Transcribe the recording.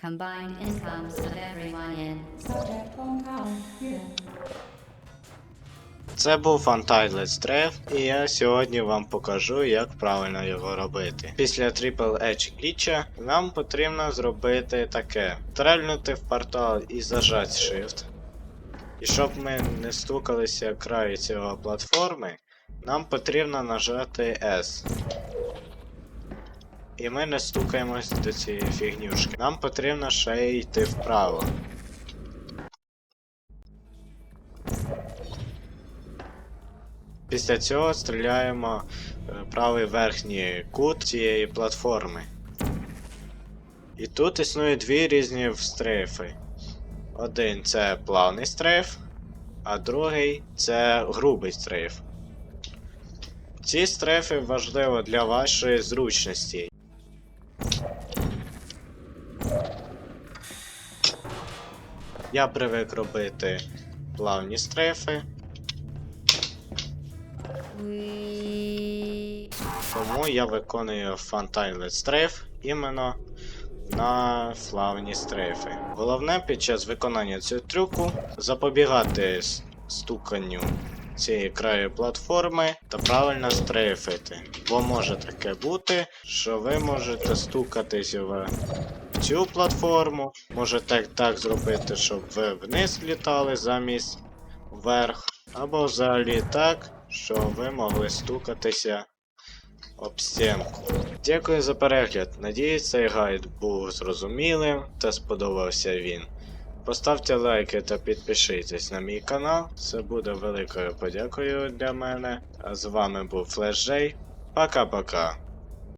Combined incomes of everyone in. Subject hometown. Here. Це був Untitled Strafe, і я сьогодні вам покажу, як правильно його робити. Після Triple Edge гліча нам потрібно зробити таке: стрельнути в портал і зажати Shift. І щоб ми не стукалися краю цього платформи, нам потрібно нажати S. І ми не стукаємось до цієї фігнюшки. Нам потрібно ще йти вправо. Після цього стріляємо е, правий верхній кут цієї платформи. І тут існує дві різні стрейфи. Один це плавний стрейф, а другий це грубий стрейф. Ці стрейфи важливо для вашої зручності. Я привик робити плавні стрейфи, Тому я виконую Funtitled Strafe іменно на плавні стрейфи. Головне під час виконання цього трюку запобігати стуканню цієї краю платформи та правильно стрейфити. Бо може таке бути, що ви можете стукатись в цю платформу, можете так зробити, щоб ви вниз літали замість вверх, або взагалі так, що ви могли стукатися об стінку. Дякую за перегляд. Надіюсь, цей гайд був зрозумілим та сподобався він. Поставте лайки та підпишіться на мій канал. Це буде великою подякою для мене. А з вами був Флеш Пока-пока.